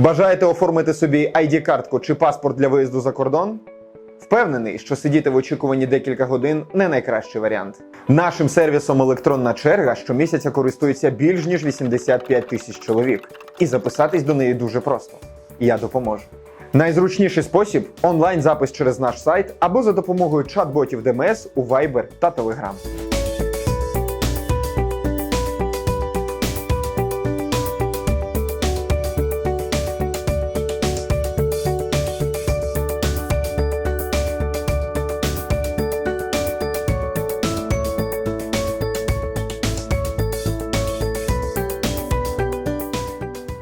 Бажаєте оформити собі ID-картку чи паспорт для виїзду за кордон? Впевнений, що сидіти в очікуванні декілька годин не найкращий варіант. Нашим сервісом електронна черга щомісяця користується більш ніж 85 тисяч чоловік, і записатись до неї дуже просто. Я допоможу. Найзручніший спосіб онлайн запис через наш сайт або за допомогою чат-ботів ДМС у Viber та Telegram.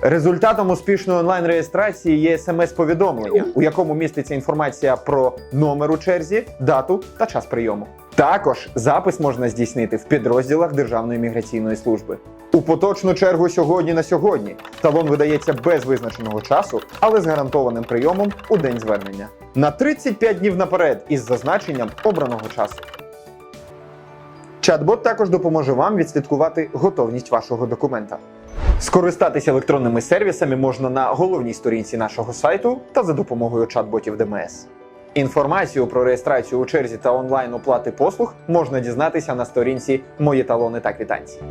Результатом успішної онлайн-реєстрації є смс-повідомлення, у якому міститься інформація про номер у черзі, дату та час прийому. Також запис можна здійснити в підрозділах Державної міграційної служби. У поточну чергу сьогодні на сьогодні талон видається без визначеного часу, але з гарантованим прийомом у день звернення. На 35 днів наперед із зазначенням обраного часу. Чат-бот також допоможе вам відслідкувати готовність вашого документа. Скористатися електронними сервісами можна на головній сторінці нашого сайту та за допомогою чат-ботів ДМС. Інформацію про реєстрацію у черзі та онлайн оплати послуг можна дізнатися на сторінці Мої талони та квитанції.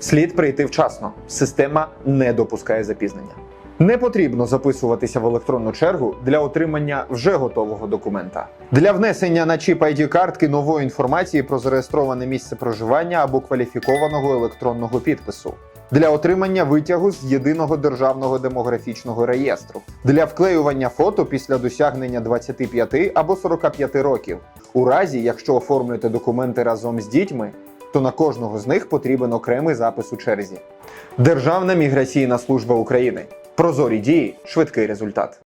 Слід прийти вчасно. Система не допускає запізнення. Не потрібно записуватися в електронну чергу для отримання вже готового документа. Для внесення на чіп id картки нової інформації про зареєстроване місце проживання або кваліфікованого електронного підпису. Для отримання витягу з єдиного державного демографічного реєстру, для вклеювання фото після досягнення 25 або 45 років. У разі, якщо оформлюєте документи разом з дітьми, то на кожного з них потрібен окремий запис у черзі. Державна міграційна служба України. Прозорі дії, швидкий результат.